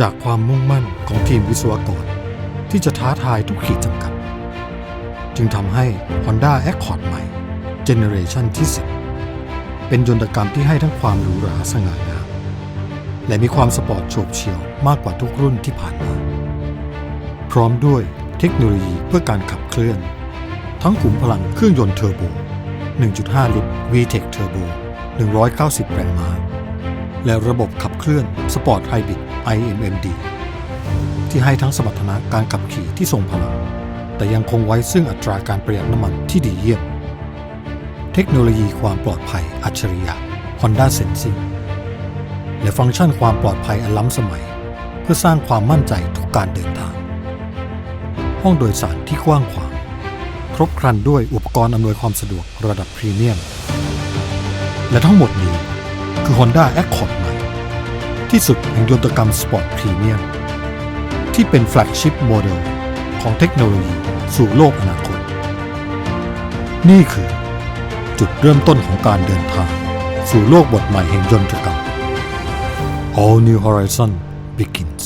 จากความมุ่งมั่นของทีมวิศวกร ที่จะท้าทายทุกขีดจำกัด จึงทำให้ Honda Accord ใหม่ เจเนอเรชันที่ 10 เป็นยนตกรรมที่ให้ทั้งความหรูหราสง่างาม และมีความสปอร์ตโฉบเฉี่ยวมากกว่าทุกรุ่นที่ผ่านมา พร้อมด้วยเทคโนโลยีเพื่อการขับเคลื่อน ทั้งขุมพลังเครื่องยนต์เทอร์โบ 1.5 ลิตร VTEC Turbo 190 แรงม้าและระบบขับเคลื่อน Sport Hybrid IMMD ที่ให้ทั้งสมรรถนะการขับขี่ที่ทรงพลัง แต่ยังคงไว้ซึ่งอัตราการประหยัดน้ำมันที่ดีเยี่ยม เทคโนโลยีความปลอดภัยอัจฉริยะ Honda Sensing และฟังก์ชันความปลอดภัยอันล้ำสมัย เพื่อสร้างความมั่นใจทุกการเดินทาง ห้องโดยสารที่กว้างขวาง ครบครันด้วยอุปกรณ์อำนวยความสะดวกระดับพรีเมียม และทั้งหมดนี้คือ Honda Accord ที่สุดแห่งยนตกรรมสปอร์ตพรีเมียมที่เป็นแฟลกชิพโมเดลของเทคโนโลยีสู่โลกอนาคต นี่คือจุดเริ่มต้นของการเดินทาง สู่โลกบทใหม่แห่งยนตกรรม All New Horizon begins